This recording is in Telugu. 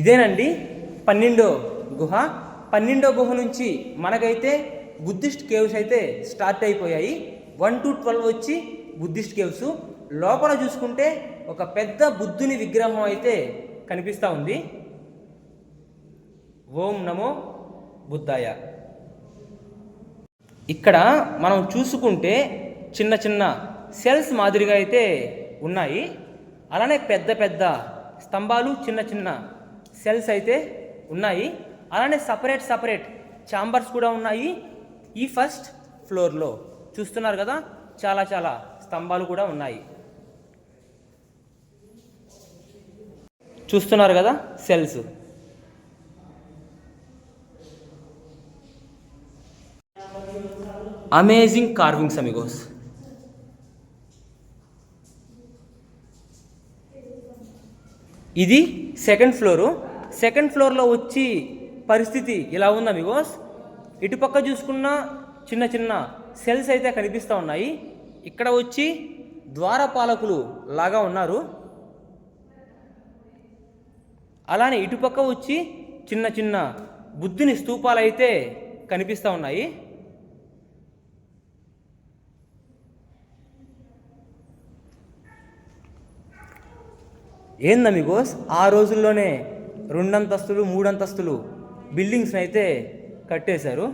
ఇదేనండి పన్నెండో గుహ. పన్నెండో గుహ నుంచి మనకైతే బుద్ధిస్ట్ కేవ్స్ అయితే స్టార్ట్ అయిపోయాయి. వన్ టు ట్వెల్వ్ వచ్చి బుద్ధిస్ట్ కేవ్స్. లోపల చూసుకుంటే ఒక పెద్ద బుద్ధుని విగ్రహం అయితే కనిపిస్తూ ఉంది. ఓం నమో బుద్ధాయ. ఇక్కడ మనం చూసుకుంటే చిన్న చిన్న సెల్స్ మాదిరిగా అయితే ఉన్నాయి. అలానే పెద్ద పెద్ద స్తంభాలు చిన్న చిన్న సెల్స్ అయితే ఉన్నాయి. అలానే సపరేట్ సపరేట్ ఛాంబర్స్ కూడా ఉన్నాయి ఈ ఫస్ట్ ఫ్లోర్లో. చూస్తున్నారు కదా చాలా చాలా స్తంభాలు కూడా ఉన్నాయి. చూస్తున్నారు కదా సెల్స్. Amazing carvings amigos. ఇది సెకండ్ ఫ్లోరు. సెకండ్ ఫ్లోర్లో వచ్చి పరిస్థితి ఇలా ఉందా బికాస్ ఇటుపక్క చూసుకున్న చిన్న చిన్న సెల్స్ అయితే కనిపిస్తూ ఉన్నాయి. ఇక్కడ వచ్చి ద్వారపాలకులు లాగా ఉన్నారు. అలానే ఇటుపక్క వచ్చి చిన్న చిన్న బుద్ధుని స్తూపాలు అయితే కనిపిస్తూ ఉన్నాయి. ఏందమిగోస్ ఆ రోజుల్లోనే రెండంతస్తులు మూడంతస్తులు బిల్డింగ్స్ని అయితే కట్టేశారు.